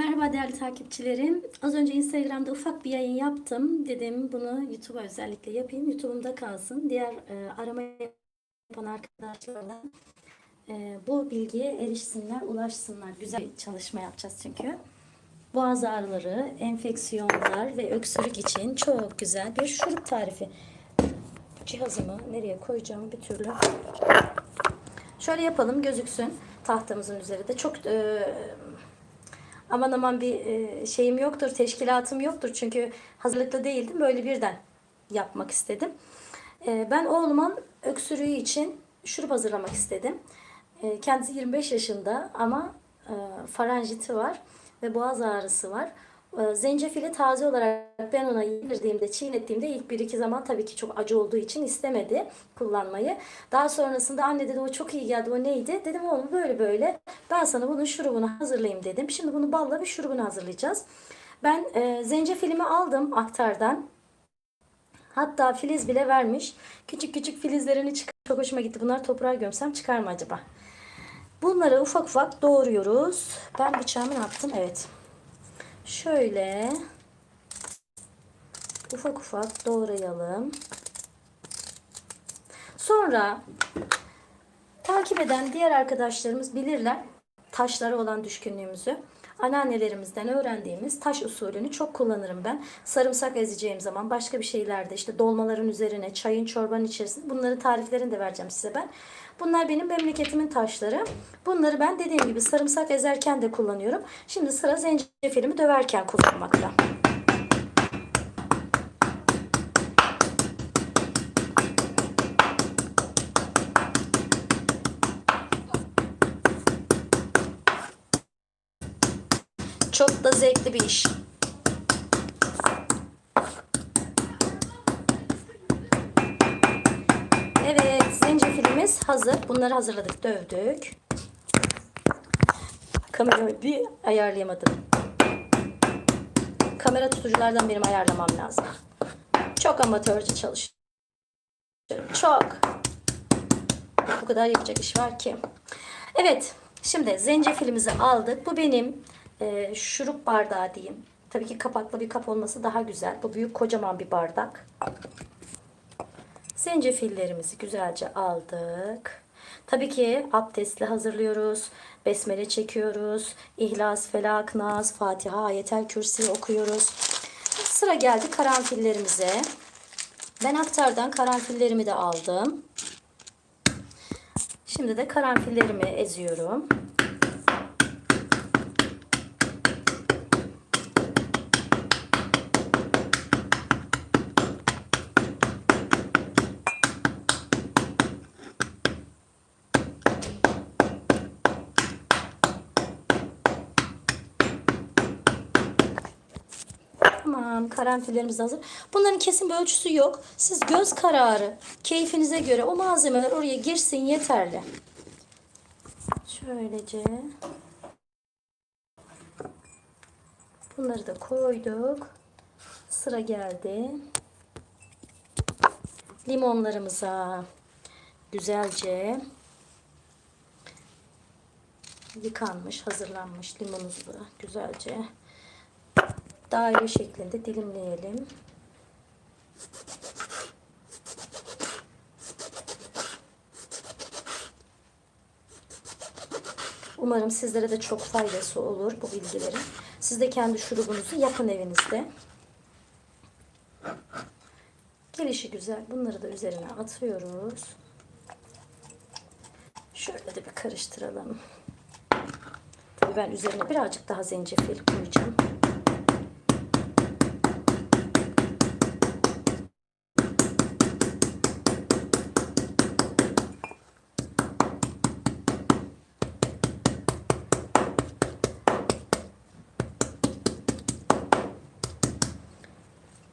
Merhaba değerli takipçilerim. Az önce Instagram'da ufak bir yayın yaptım. Dedim bunu YouTube'a özellikle yapayım. YouTube'umda kalsın. Diğer e, arama yapan arkadaşlarla e, bu bilgiye erişsinler, ulaşsınlar. Güzel bir çalışma yapacağız çünkü. Boğaz ağrıları, enfeksiyonlar ve öksürük için çok güzel bir şurup tarifi. Cihazımı nereye koyacağımı bir türlü Şöyle yapalım gözüksün tahtamızın üzerinde. Çok e, aman aman bir e, şeyim yoktur, teşkilatım yoktur. Çünkü hazırlıklı değildim. Böyle birden yapmak istedim. E, ben oğlumun öksürüğü için şurup hazırlamak istedim. E, kendisi 25 yaşında ama faranjiti var ve boğaz ağrısı var. E, Zencefili taze olarak ben ona yedirdiğimde, çiğnettiğimde ilk bir iki zaman tabii ki çok acı olduğu için istemedi kullanmayı. Daha sonrasında anne dedi o çok iyi geldi o neydi? Dedim oğlum böyle böyle ben sana bunun şurubunu hazırlayayım dedim. Şimdi bunu balla bir şurubunu hazırlayacağız. Ben e, zencefilimi aldım aktardan. Hatta filiz bile vermiş. Küçük küçük filizlerini çıkar. Çok hoşuma gitti. Bunlar toprağa gömsem çıkar mı acaba? Bunları ufak ufak doğruyoruz. Ben bıçağımı ne yaptım? Evet. Şöyle ufak ufak doğrayalım. Sonra takip eden diğer arkadaşlarımız bilirler taşlara olan düşkünlüğümüzü. Anneannelerimizden öğrendiğimiz taş usulünü çok kullanırım ben. Sarımsak ezeceğim zaman başka bir şeylerde işte dolmaların üzerine, çayın, çorbanın içerisinde bunların tariflerini de vereceğim size ben. Bunlar benim memleketimin taşları. Bunları ben dediğim gibi sarımsak ezerken de kullanıyorum. Şimdi sıra zencefilimi döverken kullanmakta. Çok da zevkli bir iş. Evet, zencefilimiz hazır. Bunları hazırladık, dövdük. Kamerayı bir ayarlayamadım. Kamera tutuculardan benim ayarlamam lazım. Çok amatörce çalışıyorum. Çok. Bu kadar yapacak iş var ki. Evet, şimdi zencefilimizi aldık. Bu benim e, şurup bardağı diyeyim. Tabii ki kapaklı bir kap olması daha güzel. Bu büyük kocaman bir bardak. Zencefillerimizi güzelce aldık. Tabii ki abdestli hazırlıyoruz. Besmele çekiyoruz. İhlas, Felak, Nas, Fatiha, Ayetel Kürsi okuyoruz. Sıra geldi karanfillerimize. Ben aktardan karanfillerimi de aldım. Şimdi de karanfillerimi eziyorum. Tamam karanfillerimiz hazır. Bunların kesin bir ölçüsü yok. Siz göz kararı keyfinize göre o malzemeler oraya girsin yeterli. Şöylece bunları da koyduk. Sıra geldi. Limonlarımıza güzelce yıkanmış, hazırlanmış limonumuzu güzelce daire şeklinde dilimleyelim. Umarım sizlere de çok faydası olur bu bilgilerin. Siz de kendi şurubunuzu yapın evinizde. Gelişi güzel. Bunları da üzerine atıyoruz. Şöyle de bir karıştıralım. Tabii ben üzerine birazcık daha zencefil koyacağım.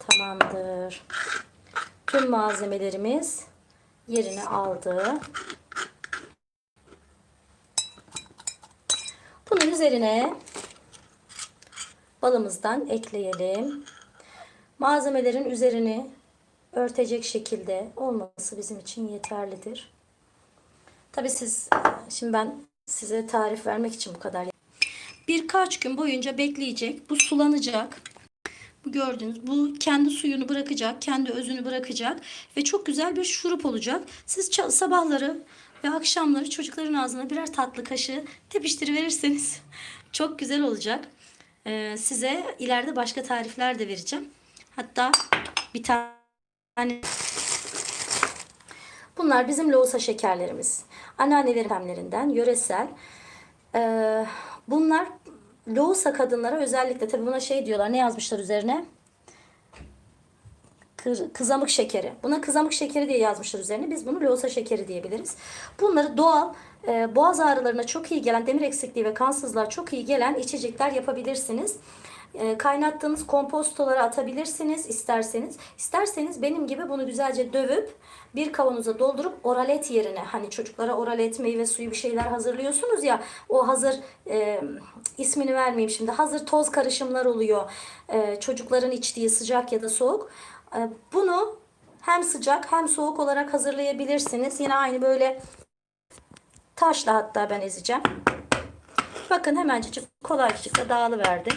Tamamdır. Tüm malzemelerimiz yerini aldı. Bunun üzerine balımızdan ekleyelim. Malzemelerin üzerini örtecek şekilde olması bizim için yeterlidir. Tabi siz şimdi ben size tarif vermek için bu kadar birkaç gün boyunca bekleyecek. Bu sulanacak. Bu gördüğünüz bu kendi suyunu bırakacak, kendi özünü bırakacak ve çok güzel bir şurup olacak. Siz sabahları ve akşamları çocukların ağzına birer tatlı kaşığı tepiştiriverirseniz çok güzel olacak. Ee, size ileride başka tarifler de vereceğim. Hatta bir tane Bunlar bizim loğusa şekerlerimiz. Anneannelerin yöresel. Ee, bunlar loğusa kadınlara özellikle tabii buna şey diyorlar. Ne yazmışlar üzerine? Kır- kızamık şekeri. Buna kızamık şekeri diye yazmışlar üzerine. Biz bunu loğusa şekeri diyebiliriz. Bunları doğal e, boğaz ağrılarına çok iyi gelen, demir eksikliği ve kansızlığa çok iyi gelen içecekler yapabilirsiniz. E, kaynattığınız kompostolara atabilirsiniz isterseniz. İsterseniz benim gibi bunu güzelce dövüp bir kavanoza doldurup oralet yerine hani çocuklara oralet meyve suyu bir şeyler hazırlıyorsunuz ya o hazır e, ismini vermeyeyim şimdi hazır toz karışımlar oluyor e, çocukların içtiği sıcak ya da soğuk. E, bunu hem sıcak hem soğuk olarak hazırlayabilirsiniz. Yine aynı böyle taşla hatta ben ezeceğim. Bakın hemencik kolaycıkla dağılıverdi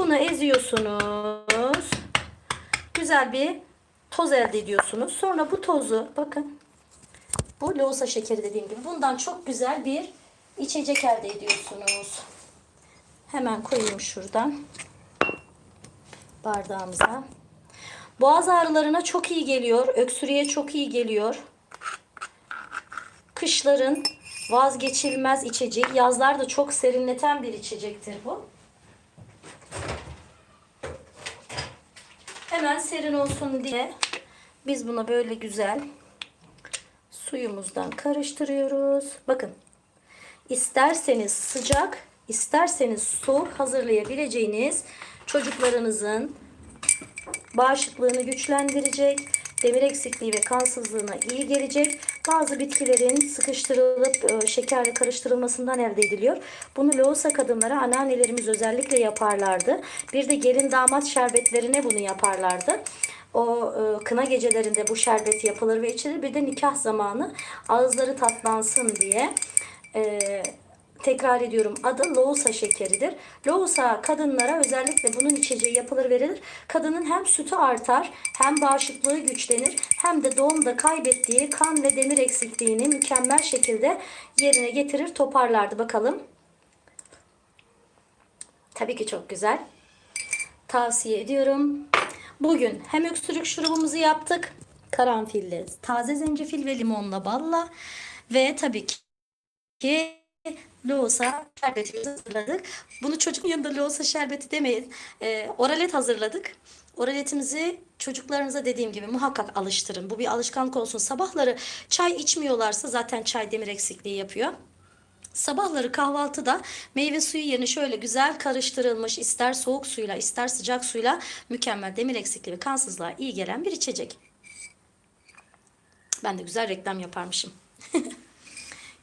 bunu eziyorsunuz güzel bir toz elde ediyorsunuz. Sonra bu tozu bakın bu loğusa şekeri dediğim gibi bundan çok güzel bir içecek elde ediyorsunuz. Hemen koyayım şuradan bardağımıza. Boğaz ağrılarına çok iyi geliyor. Öksürüğe çok iyi geliyor. Kışların vazgeçilmez içecek. Yazlarda çok serinleten bir içecektir bu. Hemen serin olsun diye biz buna böyle güzel suyumuzdan karıştırıyoruz. Bakın isterseniz sıcak, isterseniz soğuk hazırlayabileceğiniz çocuklarınızın bağışıklığını güçlendirecek, demir eksikliği ve kansızlığına iyi gelecek. Bazı bitkilerin sıkıştırılıp e, şekerle karıştırılmasından elde ediliyor. Bunu loğusa kadınlara anneannelerimiz özellikle yaparlardı. Bir de gelin damat şerbetlerine bunu yaparlardı. O e, kına gecelerinde bu şerbet yapılır ve içilir. Bir de nikah zamanı ağızları tatlansın diye e, tekrar ediyorum adı loğusa şekeridir. Loğusa kadınlara özellikle bunun içeceği yapılır verilir. Kadının hem sütü artar hem bağışıklığı güçlenir hem de doğumda kaybettiği kan ve demir eksikliğini mükemmel şekilde yerine getirir toparlardı bakalım. Tabii ki çok güzel. Tavsiye ediyorum. Bugün hem öksürük şurubumuzu yaptık. Karanfilli, taze zencefil ve limonla balla ve tabii ki loğusa şerbetimizi hazırladık. Bunu çocuğun yanında loğusa şerbeti demeyin. Ee, oralet hazırladık. Oraletimizi çocuklarınıza dediğim gibi muhakkak alıştırın. Bu bir alışkanlık olsun. Sabahları çay içmiyorlarsa zaten çay demir eksikliği yapıyor. Sabahları kahvaltıda meyve suyu yerine şöyle güzel karıştırılmış ister soğuk suyla ister sıcak suyla mükemmel demir eksikliği ve kansızlığa iyi gelen bir içecek. Ben de güzel reklam yaparmışım.